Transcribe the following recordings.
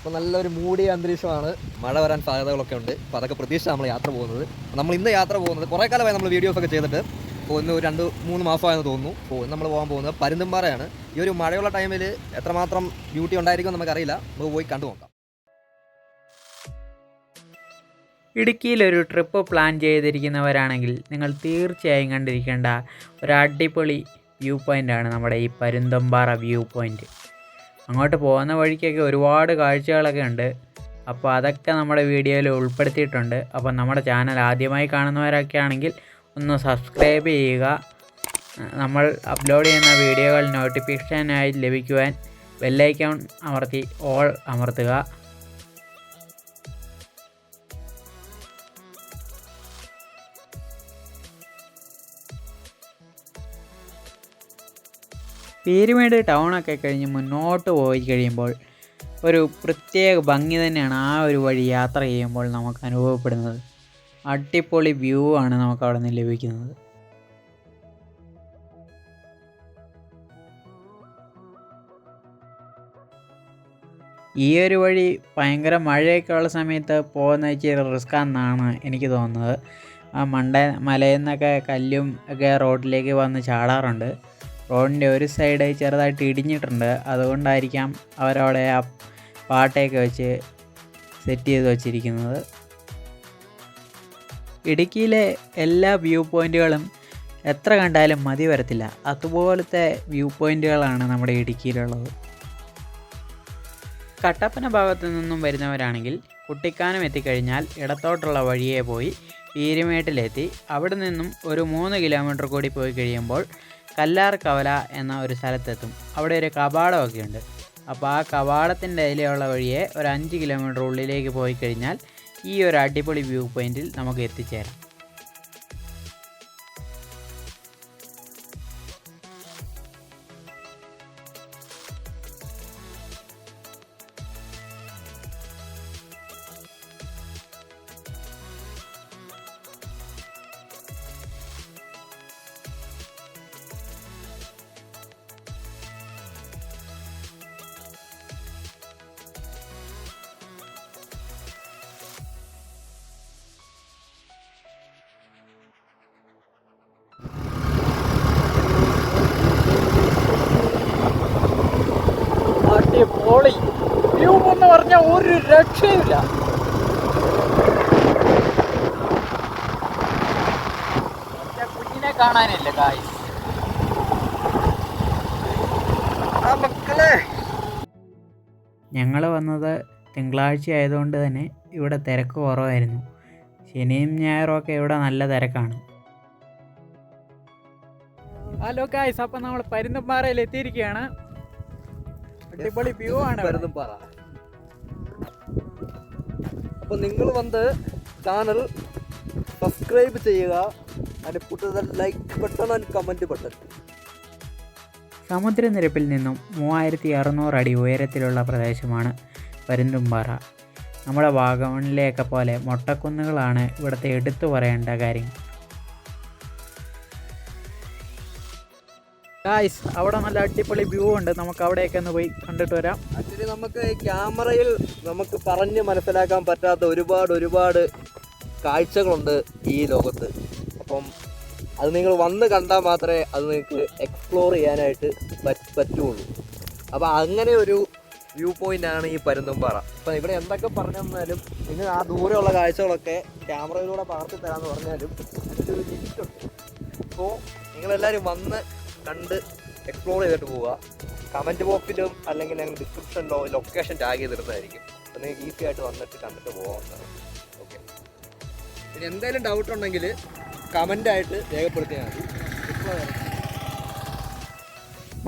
അപ്പോൾ നല്ലൊരു മൂടിയ അന്തരീക്ഷമാണ്. മഴ വരാൻ സാധ്യതകളൊക്കെ ഉണ്ട്. അപ്പോൾ അതൊക്കെ പ്രതീക്ഷിച്ചാണ് നമ്മൾ യാത്ര പോകുന്നത്. നമ്മൾ ഇന്ന് യാത്ര പോകുന്നത് കുറേ കാലമായി നമ്മൾ വീഡിയോസ് ഒക്കെ ചെയ്തിട്ട് അപ്പോൾ ഇന്ന് രണ്ട് മൂന്ന് മാസമായെന്ന് തോന്നുന്നു. അപ്പോൾ നമ്മൾ പോകാൻ പോകുന്നത് പരുന്തുംപാറയാണ്. ഈ ഒരു മഴയുള്ള ടൈമിൽ എത്രമാത്രം ബ്യൂട്ടി ഉണ്ടായിരിക്കും നമുക്കറിയില്ല. നമുക്ക് പോയി കണ്ടു നോക്കാം. ഇടുക്കിയിലൊരു ട്രിപ്പ് പ്ലാൻ ചെയ്തിരിക്കുന്നവരാണെങ്കിൽ നിങ്ങൾ തീർച്ചയായും കണ്ടിരിക്കേണ്ട ഒരു അടിപൊളി വ്യൂ പോയിന്റാണ് നമ്മുടെ ഈ പരുന്തമ്പാറ വ്യൂ പോയിന്റ് അങ്ങോട്ട് പോകുന്ന വഴിക്കൊക്കെ ഒരുപാട് കാഴ്ചകളൊക്കെ ഉണ്ട്. അപ്പോൾ അതൊക്കെ നമ്മുടെ വീഡിയോയിൽ ഉൾപ്പെടുത്തിയിട്ടുണ്ട്. അപ്പോൾ നമ്മുടെ ചാനൽ ആദ്യമായി കാണുന്നവരൊക്കെ ആണെങ്കിൽ ഒന്ന് സബ്സ്ക്രൈബ് ചെയ്യുക. നമ്മൾ അപ്ലോഡ് ചെയ്യുന്ന വീഡിയോകൾ നോട്ടിഫിക്കേഷനായി ലഭിക്കുവാൻ ബെല്ലൈക്കൺ അമർത്തി ഓൾ അമർത്തുക. പീരുമേട് ടൗണൊക്കെ കഴിഞ്ഞ് മുന്നോട്ട് പോയി കഴിയുമ്പോൾ ഒരു പ്രത്യേക ഭംഗി തന്നെയാണ് ആ ഒരു വഴി യാത്ര ചെയ്യുമ്പോൾ നമുക്ക് അനുഭവപ്പെടുന്നത്. അടിപൊളി വ്യൂ ആണ് നമുക്ക് അവിടെ നിന്ന് ലഭിക്കുന്നത്. ഈ ഒരു വഴി ഭയങ്കര മഴയൊക്കെ ഉള്ള സമയത്ത് പോകുന്ന ഇച്ചിരി റിസ്ക് ആണെന്നാണ് എനിക്ക് തോന്നുന്നത്. ആ മണ്ട മലയിൽ നിന്നൊക്കെ കല്ലും ഒക്കെ റോഡിലേക്ക് വന്ന് ചാടാറുണ്ട്. റോഡിന്റെ ഒരു സൈഡ് ചെറുതായിട്ട് ഇടിഞ്ഞിട്ടുണ്ട്. അതുകൊണ്ടായിരിക്കാം അവരവിടെ ആ പാട്ടയൊക്കെ വെച്ച് സെറ്റ് ചെയ്ത് വച്ചിരിക്കുന്നത്. ഇടുക്കിയിലെ എല്ലാ വ്യൂ പോയിന്റുകളും എത്ര കണ്ടാലും മതി വരത്തില്ല. അതുപോലത്തെ വ്യൂ പോയിന്റുകളാണ് നമ്മുടെ ഇടുക്കിയിലുള്ളത്. കട്ടപ്പന ഭാഗത്തു നിന്നും വരുന്നവരാണെങ്കിൽ കുട്ടിക്കാനം എത്തിക്കഴിഞ്ഞാൽ ഇടത്തോട്ടുള്ള വഴിയെ പോയി പീരുമേട്ടിലെത്തി. അവിടെ നിന്നും ഒരു മൂന്ന് കിലോമീറ്റർ കൂടി പോയി കഴിയുമ്പോൾ കല്ലാർ കവല എന്ന ഒരു സ്ഥലത്തെത്തും. അവിടെ ഒരു കവാടമൊക്കെ ഉണ്ട് അപ്പോൾ ആ കവാടത്തിന്റെ അതിലെയുള്ള വഴിയെ ഒരു അഞ്ച് കിലോമീറ്റർ ഉള്ളിലേക്ക് പോയി കഴിഞ്ഞാൽ ഈ ഒരു അടിപൊളി വ്യൂ പോയിന്റിൽ നമുക്ക് എത്തിച്ചേരാം. പറഞ്ഞാൽ ഒരു രക്ഷയില്ല കുഞ്ഞിനെ കാണാനില്ല കായ് മക്കളെ. ഞങ്ങൾ വന്നത് തിങ്കളാഴ്ച ആയതുകൊണ്ട് തന്നെ ഇവിടെ തിരക്ക് കുറവായിരുന്നു. ശനിയും ഞായറും ഒക്കെ ഇവിടെ നല്ല തിരക്കാണ്. ഹലോ കായ്സ് അപ്പം നമ്മൾ പരുന്തുംപാറയിൽ എത്തിയിരിക്കുകയാണ് അടിപൊളി വ്യൂ ആണ്. പരുന്തുംപാറ അപ്പോൾ നിങ്ങൾ വന്ന് ചാനൽ സബ്സ്ക്രൈബ് ചെയ്യുക അതിന് put like button and comment button സമുദ്രനിരപ്പിൽ നിന്നും മൂവായിരത്തി അറുന്നൂറ് അടി ഉയരത്തിലുള്ള പ്രദേശമാണ് പരുന്തുംപാറ നമ്മുടെ വാഗമണിലെയൊക്കെ പോലെ മൊട്ടക്കുന്നുകളാണ് ഇവിടുത്തെ എടുത്തു പറയേണ്ട കാര്യം. ഗായ്സ് അവിടെ നല്ല അടിപൊളി വ്യൂ ഉണ്ട്. നമുക്ക് അവിടെയൊക്കെ ഒന്ന് പോയി കണ്ടിട്ട് വരാം. ആക്ച്വലി നമുക്ക് ക്യാമറയിൽ നമുക്ക് പറഞ്ഞ് മനസ്സിലാക്കാൻ പറ്റാത്ത ഒരുപാട് ഒരുപാട് കാഴ്ചകളുണ്ട് ഈ ലോകത്ത്. അപ്പം അത് നിങ്ങൾ വന്ന് കണ്ടാൽ മാത്രമേ അത് നിങ്ങൾക്ക് എക്സ്പ്ലോർ ചെയ്യാനായിട്ട് പറ്റ് പറ്റുള്ളൂ. അപ്പോൾ അങ്ങനെ ഒരു വ്യൂ പോയിന്റ് ആണ് ഈ പരുന്തുംപാറ. അപ്പം ഇവിടെ എന്തൊക്കെ പറഞ്ഞു തന്നാലും നിങ്ങൾ ആ ദൂരെയുള്ള കാഴ്ചകളൊക്കെ ക്യാമറയിലൂടെ പകർത്തി തരാമെന്ന് പറഞ്ഞാലും അതിനൊരു ലിമിറ്റ് ഉണ്ട്. അപ്പോൾ നിങ്ങളെല്ലാവരും വന്ന് കണ്ട് എക്സ്പ്ലോർ ചെയ്തിട്ട് പോവുക. കമന്റ് ബോക്സിലും അല്ലെങ്കിൽ ഞങ്ങൾ ഡിസ്ക്രിപ്ഷനിലോ ലൊക്കേഷൻ ടാഗ് ചെയ്തിരുന്നതായിരിക്കും അപ്പം നിങ്ങൾക്ക് ഈസി ആയിട്ട് വന്നിട്ട് കണ്ടിട്ട് പോകാവുന്നതാണ് ഓക്കെ പിന്നെ എന്തെങ്കിലും ഡൗട്ട് ഉണ്ടെങ്കിൽ കമന്റായിട്ട് രേഖപ്പെടുത്തിയാൽ മതി.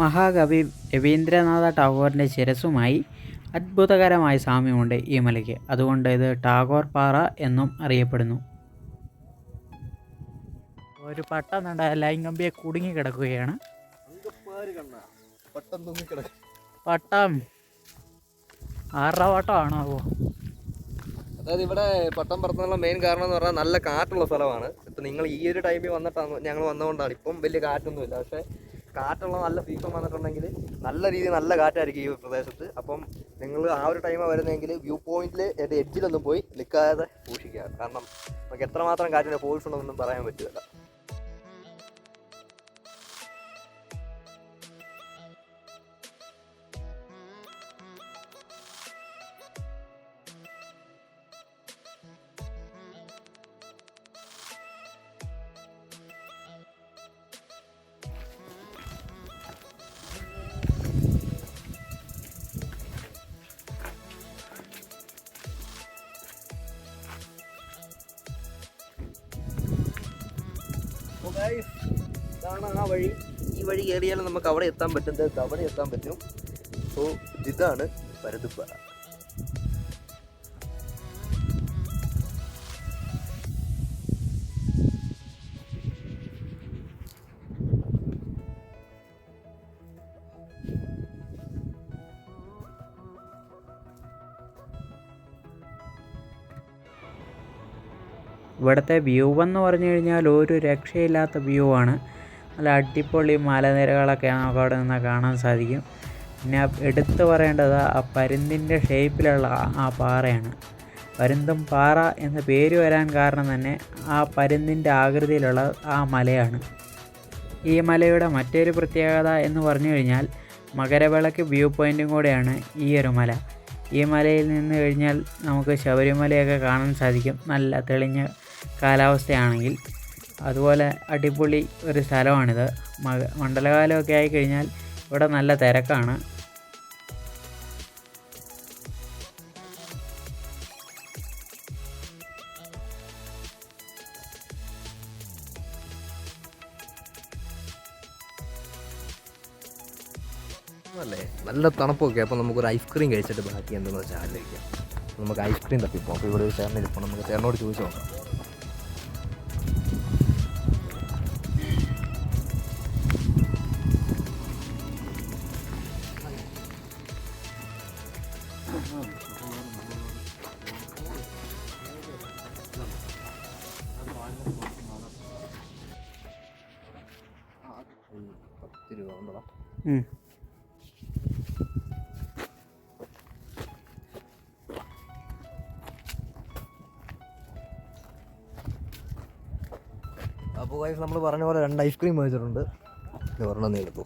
മഹാകവി രവീന്ദ്രനാഥ ടാഗോറിന്റെ ശിരസുമായി അത്ഭുതകരമായ സാമ്യമുണ്ട് ഈ മലയ്ക്ക്. അതുകൊണ്ട് ഇത് ടാഗോർ പാറ എന്നും അറിയപ്പെടുന്നു. ഒരു പട്ടം നണ്ട ലൈൻ കമ്പിയെ കുടുങ്ങി കിടക്കുകയാണ്. പട്ടം. ആറര വട്ടമാണോ അപ്പോ അതായത് ഇവിടെ പട്ടം പറത്താനുള്ള മെയിൻ കാരണം എന്ന് പറഞ്ഞാൽ നല്ല കാറ്റുള്ള സ്ഥലമാണ്. ഇപ്പം നിങ്ങൾ ഈ ഒരു ടൈമിൽ വന്നിട്ടാണ് ഞങ്ങൾ വന്നതുകൊണ്ടാണ്. ഇപ്പം വലിയ കാറ്റൊന്നുമില്ല പക്ഷേ കാറ്റുള്ള നല്ല സീസൺ വന്നിട്ടുണ്ടെങ്കിൽ നല്ല രീതിയിൽ നല്ല കാറ്റായിരിക്കും ഈ പ്രദേശത്ത്. അപ്പം നിങ്ങൾ ആ ഒരു ടൈമാണ് വരുന്നതെങ്കിൽ വ്യൂ പോയിന്റിൽ എന്റെ എഡ്ജിലൊന്നും പോയി നിൽക്കാതെ സൂക്ഷിക്കുക. കാരണം നമുക്ക് എത്രമാത്രം കാറ്റിന്റെ ഫോഴ്സ് ഉണ്ടെന്നൊന്നും പറയാൻ പറ്റില്ല. ഇതാണ് ആ വഴി. ഈ വഴി കയറിയാലും നമുക്ക് അവിടെ എത്താൻ പറ്റുന്നത് അവിടെ എത്താൻ പറ്റും. സോ ഇതാണ് പരുതുപ്പാറ. ഇവിടുത്തെ വ്യൂ എന്ന് പറഞ്ഞു കഴിഞ്ഞാൽ ഒരു രക്ഷയില്ലാത്ത വ്യൂ ആണ്. നല്ല അടിപൊളി മലനിരകളൊക്കെ നമുക്ക് അവിടെ നിന്ന് കാണാൻ സാധിക്കും. പിന്നെ എടുത്തു പറയേണ്ടത് ആ പരുന്തിന്റെ ഷേപ്പിലുള്ള ആ- ആ പാറയാണ്. പരുന്തും പാറ എന്ന പേര് വരാൻ കാരണം തന്നെ ആ പരുന്തിന്റെ ആകൃതിയിലുള്ള ആ മലയാണ്. ഈ മലയുടെ മറ്റൊരു പ്രത്യേകത എന്ന് പറഞ്ഞു കഴിഞ്ഞാൽ മകരവിളക്ക് വ്യൂ പോയിന്റും കൂടെയാണ് ഈ ഒരു മല. ഈ മലയിൽ നിന്ന് കഴിഞ്ഞാൽ നമുക്ക് ശബരിമലയൊക്കെ കാണാൻ സാധിക്കും. നല്ല തെളിഞ്ഞ കാലാവസ്ഥയാണെങ്കിൽ അതുപോലെ അടിപൊളി ഒരു സ്ഥലമാണിത്. മക മണ്ഡലകാലമൊക്കെ ആയിക്കഴിഞ്ഞാൽ ഇവിടെ നല്ല തിരക്കാണ്. നല്ല തണുപ്പൊക്കെ. അപ്പോൾ നമുക്കൊരു ഐസ്ക്രീം കഴിച്ചിട്ട് ബാക്കി എന്തെന്ന് വെച്ചാൽ ആലോചിക്കാം. നമുക്ക് ഐസ്ക്രീം തപ്പിപ്പോൾ അപ്പോൾ ഇവിടെ ഒരു ചേർന്നിരിപ്പോൾ നമുക്ക് ചേർന്നോട് ചോദിച്ചു നോക്കാം. അപ്പോൾ വൈഫ് നമ്മൾ പറഞ്ഞ പോലെ രണ്ട് ഐസ്ക്രീം മേടിച്ചിട്ടുണ്ട്. ഒരെണ്ണം എടുത്തു.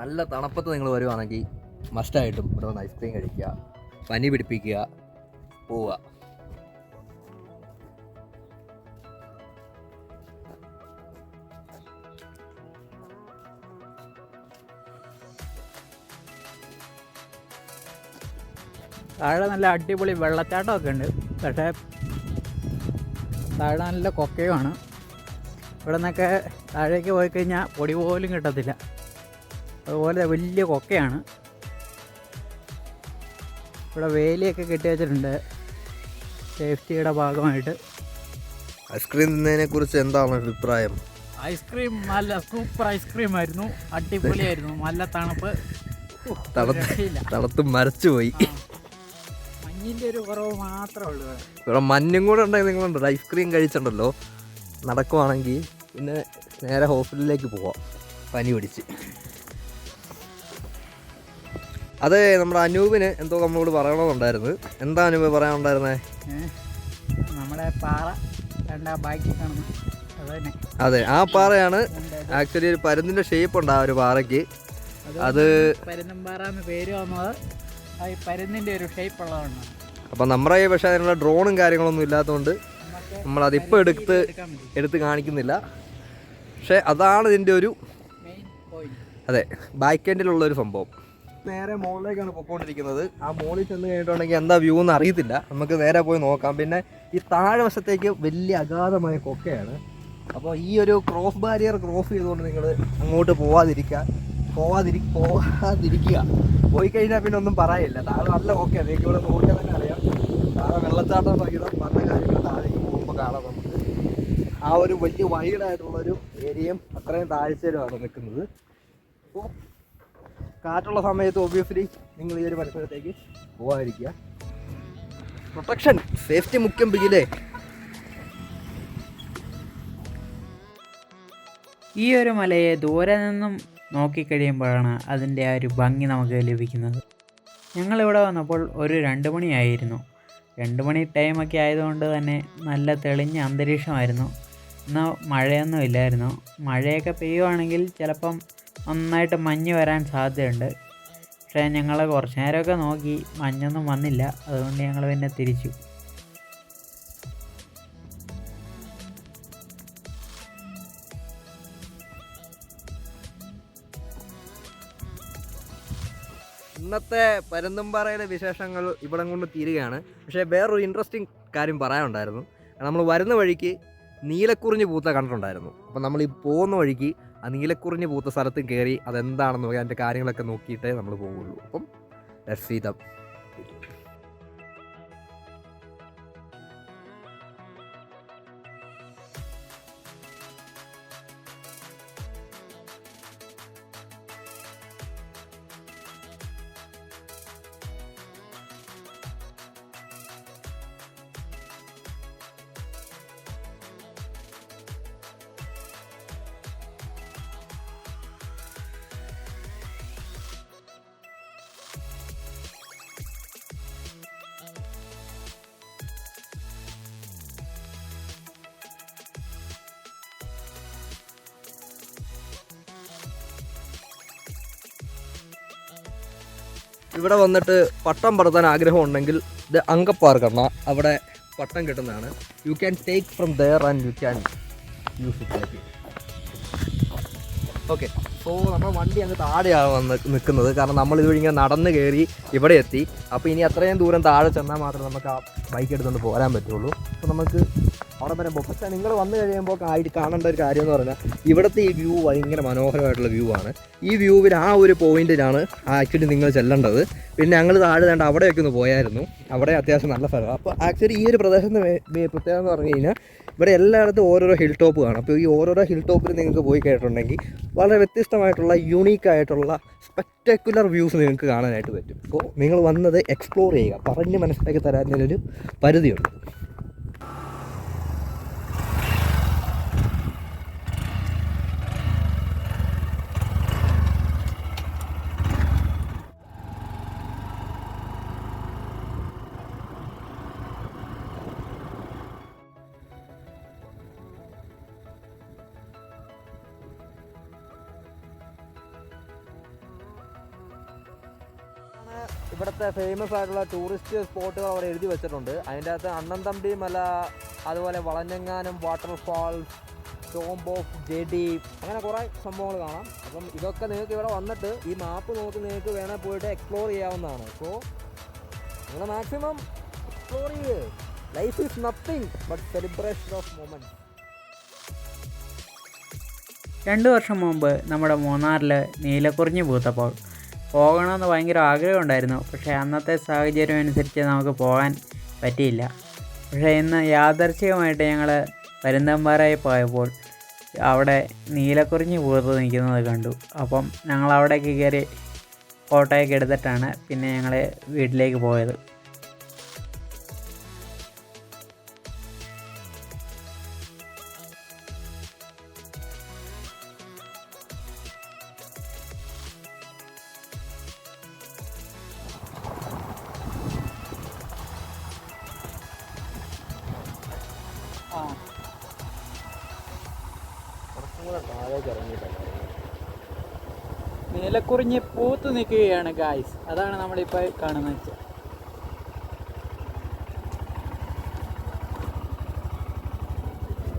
നല്ല തണുപ്പത്ത് നിങ്ങൾ വരുവാണെങ്കിൽ മസ്റ്റായിട്ടും ഇവിടെ വന്ന് ഐസ്ക്രീം കഴിക്കുക പനി പിടിപ്പിക്കുക പോവുക താഴെ നല്ല അടിപൊളി വെള്ളച്ചാട്ടമൊക്കെ ഉണ്ട്. പക്ഷേ താഴെ നല്ല കൊക്കയുമാണ്. ഇവിടെ നിന്നൊക്കെ താഴേക്ക് പോയി കഴിഞ്ഞാൽ പൊടി പോലും കിട്ടത്തില്ല. അതുപോലെ വലിയ കൊക്കയാണ്. ഇവിടെ വേലിയൊക്കെ കെട്ടി വെച്ചിട്ടുണ്ട്. സേഫ്റ്റിയുടെ ഭാഗമായിട്ട്. ഐസ്ക്രീം തിന്നതിനെ കുറിച്ച് എന്താണ് അഭിപ്രായം? ഐസ്ക്രീം നല്ല സൂപ്പർ ഐസ്ക്രീം ആയിരുന്നു അടിപൊളിയായിരുന്നു. നല്ല തണുപ്പ്. തണുത്ത് രക്ഷയില്ല. തണുത്ത് മരച്ചു പോയി. മഞ്ഞിന്റെ ഒരു കുറവ് മാത്രമേ ഉള്ളൂ. ഇവിടെ മഞ്ഞും കൂടെ ഉണ്ടെങ്കിൽ നിങ്ങളുണ്ടല്ലോ ഐസ്ക്രീം കഴിച്ചിട്ടുണ്ടല്ലോ. നടക്കുവാണെങ്കിൽ പിന്നെ നേരെ ഹോസ്പിറ്റലിലേക്ക് പോവാം. പനി പിടിച്ച്. അതെ നമ്മുടെ അനൂപിന് എന്തോ നമ്മളോട് പറയണമെന്നുണ്ടായിരുന്നു. എന്താ അനൂപ് പറയാനുണ്ടായിരുന്നേ? നമ്മുടെ പാറ രണ്ടാ ബാക്കി കാണുന്നു അത് ആ പാറയാണ് ആക്ച്വലി ഒരു പരുന്തിന്റെ ഷേപ്പ് ഉണ്ട് ആ ഒരു പാറയ്ക്ക്. അത് പരുന്തമ്പാറ എന്ന് പേര് വന്നത് ആ ഈ ഒരു ഷേപ്പ് ഉള്ളതാണ് അപ്പം നമ്മുടെ കയ്യിൽ പക്ഷേ അതിനുള്ള ഡ്രോണും കാര്യങ്ങളൊന്നും ഇല്ലാത്തതുകൊണ്ട് നമ്മൾ നമ്മളതിപ്പോൾ എടുത്ത് എടുത്ത് കാണിക്കുന്നില്ല. പക്ഷേ അതാണ് ഇതിന്റെ ഒരു അതെ ബാക്ക് എൻഡിലുള്ള ഒരു സംഭവം. നേരെ മുകളിലേക്കാണ് പൊക്കോണ്ടിരിക്കുന്നത്. ആ മുകളിൽ ചെന്ന് കഴിഞ്ഞിട്ടുണ്ടെങ്കിൽ എന്താ വ്യൂ എന്ന് അറിയത്തില്ല. നമുക്ക് നേരെ പോയി നോക്കാം. പിന്നെ ഈ താഴെ വശത്തേക്ക് വലിയ അഗാധമായ കൊക്കയാണ്. അപ്പോൾ ഈ ഒരു ക്രോസ് ബാരിയർ ക്രോസ് ചെയ്തുകൊണ്ട് നിങ്ങൾ അങ്ങോട്ട് പോവാതിരിക്കുക പോവാതിരി പോവാതിരിക്കുക. പോയി കഴിഞ്ഞാൽ പിന്നെ ഒന്നും പറയില്ല. താഴെ നല്ല കൊക്കയാണ് നിങ്ങൾക്ക് ഇവിടെ നോക്കിയാൽ തന്നെ അറിയാം. താഴെ വെള്ളച്ചാട്ടം സഹിതം പല കാര്യങ്ങൾ താഴേക്ക് പോകുമ്പോൾ കാണാം നമുക്ക്. ആ ഒരു വലിയ വൈഡായിട്ടുള്ളൊരു ഏരിയയും അത്രയും താഴ്ചയിലുമാണ് നിൽക്കുന്നത്. അപ്പോൾ കാറ്റുള്ള സമയത്ത് ഒബ്വിയസ്ലി നിങ്ങൾ ഈ ഒരു പരിസരത്തേക്ക് പോകാതിരിക്കുക പ്രൊട്ടക്ഷൻ സേഫ്റ്റി മുഖ്യം ബിഗിലേ ഈ ഒരു മലയെ ദൂരെ നിന്നും നോക്കിക്കഴിയുമ്പോഴാണ് അതിന്റെ ആ ഒരു ഭംഗി നമുക്ക് ലഭിക്കുന്നത്. ഞങ്ങളിവിടെ വന്നപ്പോൾ ഒരു രണ്ട് മണിയായിരുന്നു. രണ്ട് മണി ടൈമൊക്കെ ആയതുകൊണ്ട് തന്നെ നല്ല തെളിഞ്ഞ അന്തരീക്ഷമായിരുന്നു. എന്നാൽ മഴയൊന്നും ഇല്ലായിരുന്നു. മഴയൊക്കെ പെയ്യുവാണെങ്കിൽ ചിലപ്പം നന്നായിട്ട് മഞ്ഞ് വരാൻ സാധ്യതയുണ്ട്. പക്ഷേ ഞങ്ങൾ കുറച്ച് നേരമൊക്കെ നോക്കി മഞ്ഞൊന്നും വന്നില്ല. അതുകൊണ്ട് ഞങ്ങൾ പിന്നെ തിരിച്ചു. ഇന്നത്തെ പരുന്തുംപാറയിലെ വിശേഷങ്ങൾ ഇവിടം കൊണ്ട് തീരുകയാണ്. പക്ഷേ വേറൊരു ഇൻട്രസ്റ്റിംഗ് കാര്യം പറയാനുണ്ടായിരുന്നു. നമ്മൾ വരുന്ന വഴിക്ക് നീലക്കുറിഞ്ഞ് പൂത്ത കണ്ടിട്ടുണ്ടായിരുന്നു. അപ്പോൾ നമ്മൾ ഈ പോകുന്ന വഴിക്ക് ആ നീലക്കുറിഞ്ഞ് പൂത്ത സ്ഥലത്തും കയറി അതെന്താണെന്ന് പറയാൻ അതിന്റെ കാര്യങ്ങളൊക്കെ നോക്കിയിട്ടേ നമ്മൾ പോവുള്ളൂ. അപ്പം ലെറ്റ്സ് സീ ദ ഇവിടെ വന്നിട്ട് പട്ടം പറത്താൻ ആഗ്രഹം ഉണ്ടെങ്കിൽ ഇത് അങ്കപ്പാർക്കണ്ണ അവിടെ പട്ടം കിട്ടുന്നതാണ്. You can take from there and you can use it okay so നമ്മൾ വണ്ടി അങ്ങ് താഴെയാണ് വന്ന് നിൽക്കുന്നത്. കാരണം നമ്മൾ ഇതുവഴി ഇങ്ങനെ നടന്ന് കയറി ഇവിടെ എത്തി. അപ്പോൾ ഇനി അത്രയും ദൂരം താഴെ ചെന്നാൽ മാത്രമേ നമുക്ക് ആ ബൈക്ക് എടുത്തുകൊണ്ട് പോരാൻ പറ്റുള്ളൂ. അപ്പോൾ നമുക്ക് അവിടെ വരെ പോകും പക്ഷേ നിങ്ങൾ വന്നു കഴിയുമ്പോൾ ആയിട്ട് കാണേണ്ട ഒരു കാര്യം എന്ന് പറഞ്ഞാൽ ഇവിടുത്തെ ഈ വ്യൂ ഭയങ്കര മനോഹരമായിട്ടുള്ള വ്യൂ ആണ്. ഈ വ്യൂവിൽ ആ ഒരു പോയിന്റിലാണ് ആക്ച്വലി നിങ്ങൾ ചെല്ലേണ്ടത്. പിന്നെ ഞങ്ങൾ താഴെ വേണ്ട അവിടെയൊക്കെ ഒന്ന് പോയായിരുന്നു. അവിടെ അത്യാവശ്യം നല്ല സ്ഥലമാണ് അപ്പോൾ ആക്ച്വലി ഈ ഒരു മേ- പ്രത്യേകത എന്ന് പറഞ്ഞു കഴിഞ്ഞാൽ ഇവിടെ എല്ലായിടത്തും ഓരോരോ ഹിൽ ടോപ്പ് കാണും. അപ്പോൾ ഈ ഓരോരോ ഹിൽ ടോപ്പിൽ നിങ്ങൾക്ക് പോയി കേട്ടിട്ടുണ്ടെങ്കിൽ വളരെ വ്യത്യസ്തമായിട്ടുള്ള യുണീക്കായിട്ടുള്ള സ്പെക്ടാക്കുലർ വ്യൂസ് നിങ്ങൾക്ക് കാണാനായിട്ട് പറ്റും. അപ്പോൾ നിങ്ങൾ വന്നത് എക്സ്പ്ലോർ ചെയ്യുക. പറഞ്ഞ് മനസ്സിലാക്കി തരാനൊരു പരിധിയുണ്ട്. ഇവിടുത്തെ ഫേമസ് ആയിട്ടുള്ള ടൂറിസ്റ്റ് സ്പോട്ടുകൾ അവിടെ എഴുതി വെച്ചിട്ടുണ്ട്. അതിന്റെ അകത്ത് അണ്ണന്തമ്പി മല അതുപോലെ വളഞ്ഞെങ്ങാനം വാട്ടർഫാൾസ് ടോംബ് ഓഫ് ജെഡി അങ്ങനെ കുറേ സംഭവങ്ങൾ കാണാം. അപ്പം ഇതൊക്കെ നിങ്ങൾക്ക് ഇവിടെ വന്നിട്ട് ഈ മാപ്പ് നോക്കി നിങ്ങൾക്ക് വേണേൽ പോയിട്ട് എക്സ്പ്ലോർ ചെയ്യാവുന്നതാണ്. സോ നിങ്ങൾ മാക്സിമം എക്സ്പ്ലോർ ചെയ്ത് life is nothing but celebration of moment രണ്ട് വർഷം മുമ്പ് നമ്മുടെ മൂന്നാറിൽ നീലക്കുറിഞ്ഞ് പൂത്തപ്പോൾ പോകണമെന്ന് ഭയങ്കര ആഗ്രഹമുണ്ടായിരുന്നു. പക്ഷേ അന്നത്തെ സാഹചര്യം അനുസരിച്ച് നമുക്ക് പോകാൻ പറ്റിയില്ല. പക്ഷേ ഇന്ന് യാദർച്ഛികമായിട്ട് ഞങ്ങൾ പരുന്തമ്പാറയിൽ പോയപ്പോൾ അവിടെ നീലക്കുറിഞ്ഞ് പൂർത്ത് നിൽക്കുന്നത് കണ്ടു. അപ്പം ഞങ്ങൾ അവിടേക്ക് കയറി ഫോട്ടോയൊക്കെ എടുത്തിട്ടാണ് പിന്നെ ഞങ്ങൾ വീട്ടിലേക്ക് പോയത്. നീലക്കുറിഞ്ഞ് പൂത്ത് നിൽക്കുകയാണ് ഗായ്സ് അതാണ് നമ്മളിപ്പോൾ കാണുന്നത്.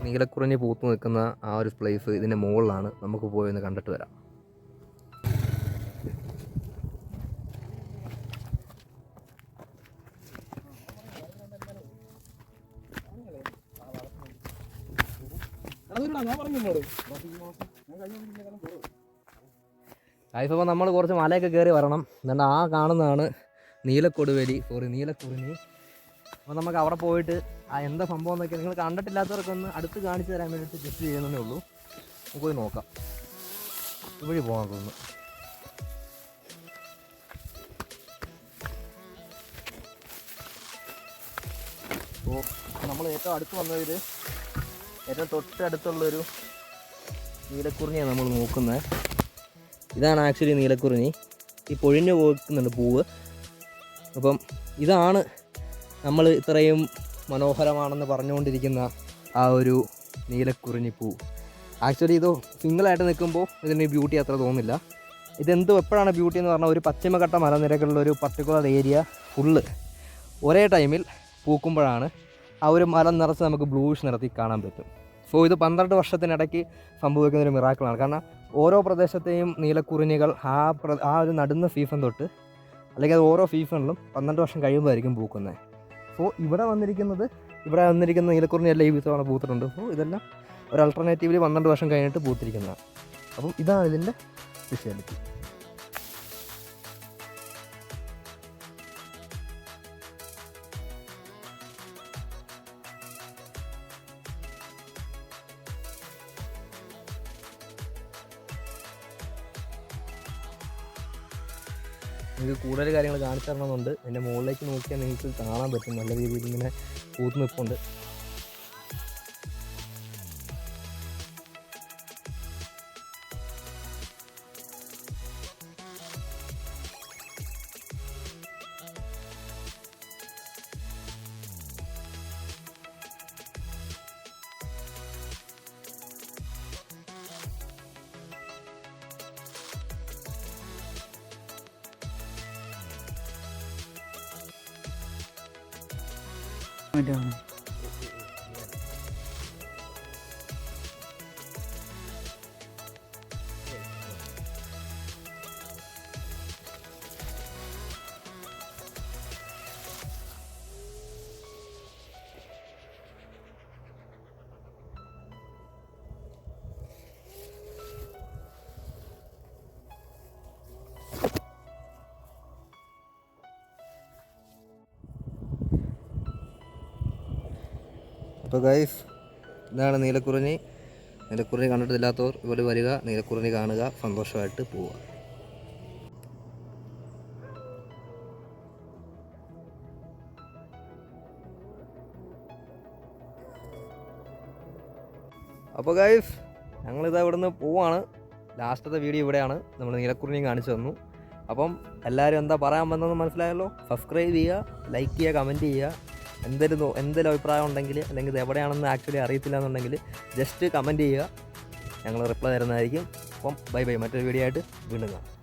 നീലക്കുറിഞ്ഞ് പൂത്ത് നിൽക്കുന്ന ആ ഒരു പ്ലേസ് ഇതിന്റെ മുകളിലാണ്. നമുക്ക് പോയി ഒന്ന് കണ്ടിട്ട് വരാം. അപ്പോൾ നമ്മൾ കുറച്ച് മലയൊക്കെ കയറി വരണം. എന്നിട്ട് ആ കാണുന്നതാണ് നീലക്കൊടുവേലി. സോറി നീലക്കുറിഞ്ഞി അപ്പോൾ നമുക്ക് അവിടെ പോയിട്ട് ആ എന്താ സംഭവം എന്നൊക്കെ നിങ്ങൾ കണ്ടിട്ടില്ലാത്തവർക്കൊന്ന് അടുത്ത് കാണിച്ചു തരാൻ വേണ്ടിയിട്ട് ജസ്റ്റ് ചെയ്യുന്നതേ ഉള്ളൂ. നമുക്ക് പോയി നോക്കാം. ഇവഴി പോകാൻ തോന്നുന്നു. അപ്പോൾ നമ്മൾ ഏറ്റവും അടുത്ത് വന്നതിൽ ഏറ്റവും തൊട്ടടുത്തുള്ളൊരു നീലക്കുറിഞ്ഞിയാണ് നമ്മൾ നോക്കുന്നത്. ഇതാണ് ആക്ച്വലി നീലക്കുറിഞ്ഞി. ഈ പൊഴിഞ്ഞു പോക്കുന്നുണ്ട് പൂവ്. അപ്പം ഇതാണ് നമ്മൾ ഇത്രയും മനോഹരമാണെന്ന് പറഞ്ഞുകൊണ്ടിരിക്കുന്ന ആ ഒരു നീലക്കുറിഞ്ഞി പൂ. ആക്ച്വലി ഇത് സിംഗിളായിട്ട് നിൽക്കുമ്പോൾ ഇതിന് ബ്യൂട്ടി അത്ര തോന്നില്ല. ഇതെന്തോ എപ്പോഴാണ് ബ്യൂട്ടി എന്ന് പറഞ്ഞാൽ ഒരു പശ്ചിമഘട്ട മലനിരകളിലുള്ള ഒരു പർട്ടിക്കുലർ ഏരിയ ഫുള്ള് ഒരേ ടൈമിൽ പൂക്കുമ്പോഴാണ് ആ ഒരു മലം നിറച്ച് നമുക്ക് ബ്ലൂഷ് നിറത്തി കാണാൻ പറ്റും. സോ ഇത് പന്ത്രണ്ട് വർഷത്തിനിടയ്ക്ക് സംഭവിക്കുന്ന ഒരു മിറാക്കിളാണ് കാരണം ഓരോ പ്രദേശത്തെയും നീലക്കുറിഞ്ഞികൾ ആ പ്ര ആ ഒരു നടുന്ന സീസൺ തൊട്ട് അല്ലെങ്കിൽ അത് ഓരോ സീസണിലും പന്ത്രണ്ട് വർഷം കഴിയുമ്പോഴായിരിക്കും പൂക്കുന്നത്. സോ ഇവിടെ വന്നിരിക്കുന്നത് ഇവിടെ വന്നിരിക്കുന്ന നീലക്കുറിഞ്ഞെല്ലാം ഈ വിധമാണ് പൂത്തിട്ടുണ്ട്. സോ ഇതെല്ലാം ഒരു അൾട്ടർനേറ്റീവിൽ പന്ത്രണ്ട് വർഷം കഴിഞ്ഞിട്ട് പൂത്തിരിക്കുന്നതാണ്. അപ്പം ഇതാണ് ഇതിന്റെ സ്പെഷ്യാലിറ്റി കൂടുതൽ കാര്യങ്ങൾ കാണിച്ചു തരണമെന്നുണ്ട്. എന്റെ മുകളിലേക്ക് നോക്കിയാൽ നിങ്ങൾക്ക് കാണാൻ പറ്റും. നല്ല രീതിയിൽ ഇങ്ങനെ പൂത്ത് നിൽപ്പുണ്ട്. അപ്പോൾ ഗൈസ് ഇതാണ് നീലക്കുറിഞ്ഞി. നീലക്കുറിഞ്ഞി കണ്ടിട്ടില്ലാത്തവർ ഇവിടെ വരിക നീലക്കുറിഞ്ഞി കാണുക സന്തോഷമായിട്ട് പോവുക. അപ്പോൾ ഗൈസ് ഞങ്ങളിതാ നിന്ന് പോവാണ്. ലാസ്റ്റത്തെ വീഡിയോ ഇവിടെയാണ്. നമ്മൾ നീലക്കുറിഞ്ഞി കാണിച്ചു തന്നു. അപ്പം എല്ലാവരും എന്താ പറയാൻ വന്നതെന്ന് മനസ്സിലായല്ലോ? സബ്സ്ക്രൈബ് ചെയ്യുക ലൈക്ക് ചെയ്യുക കമന്റ് ചെയ്യുക. എന്തെങ്കിലും എന്തെങ്കിലും അഭിപ്രായം ഉണ്ടെങ്കിൽ അല്ലെങ്കിൽ ഇത് എവിടെയാണെന്ന് ആക്ച്വലി അറിയത്തില്ല എന്നുണ്ടെങ്കിൽ ജസ്റ്റ് കമന്റ് ചെയ്യുക. ഞങ്ങൾ റിപ്ലൈ തരുന്നതായിരിക്കും. അപ്പം ബൈ ബൈ മറ്റൊരു വീഡിയോ ആയിട്ട് വീണ്ടും കാണാം.